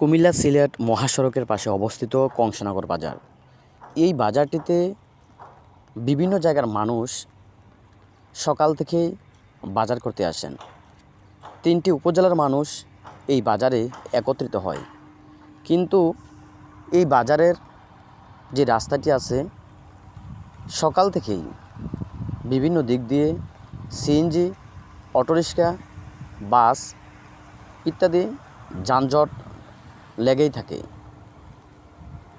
কুমিল্লা সিলেট মহাসড়কের পাশে অবস্থিত কংসনগর বাজার। এই বাজারটিতে বিভিন্ন জায়গার মানুষ সকাল থেকেই বাজার করতে আসেন। তিনটি উপজেলার মানুষ এই বাজারে একত্রিত হয়। কিন্তু এই বাজারের যে রাস্তাটি আছে, সকাল থেকেই বিভিন্ন দিক দিয়ে সিএনজি অটোরিক্সা বাস ইত্যাদি যানজট লেগেই থাকে।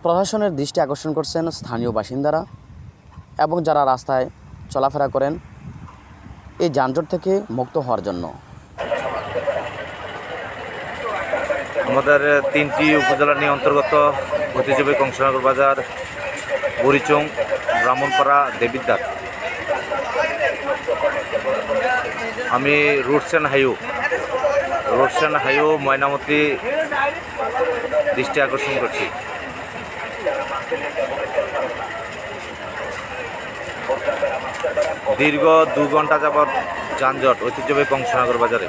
প্রশাসনের দৃষ্টি আকর্ষণ করছেন স্থানীয় বাসিন্দারা এবং যারা রাস্তায় চলাফেরা করেন, এই যানজট থেকে মুক্ত হওয়ার জন্য। আমাদের তিনটি উপজেলা নিয়ে অন্তর্গত ঐতিহ্যবাহী কংসনগর বাজার, বুড়িচং, ব্রাহ্মণপাড়া, দেবিদ্বার। আমি রুটস অ্যান্ড হাইও অ্যান্ড হাইও ময়নামতি দৃষ্টি আকর্ষণ করছি। দীর্ঘ দু ঘণ্টা যাবৎ যানজট ঐতিহ্যবাহী কংসনগর বাজারে।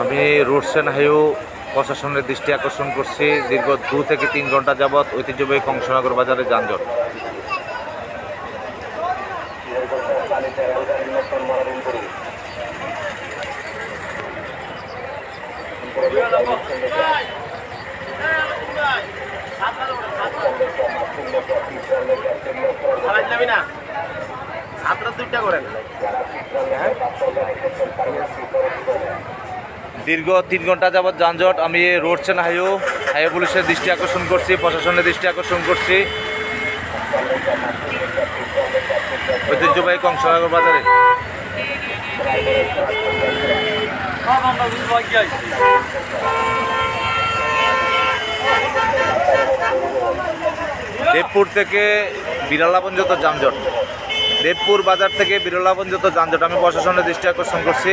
আমি অ্যান্ড হাইও প্রশাসনের দৃষ্টি আকর্ষণ করছি। দীর্ঘ দু থেকে তিন ঘণ্টা যাবৎ ঐতিহ্যবাহী কংসনগর বাজারে যানজট। সাতটা দুইটা করেন। দীর্ঘ তিন ঘণ্টা যাবৎ যানজট, আমি রোডস অ্যান্ড হাইও হাইওয়ে পুলিশের দৃষ্টি আকর্ষণ করছি, প্রশাসনের দৃষ্টি আকর্ষণ করছি। ঐতিহ্যবাহী কংসনগর বাজারে। দেবপুর থেকে বিরলা পর্যন্ত যানজট। দেবপুর বাজার থেকে বিরলা পর্যন্ত যানজট, আমি প্রশাসনের দৃষ্টি আকর্ষণ করছি।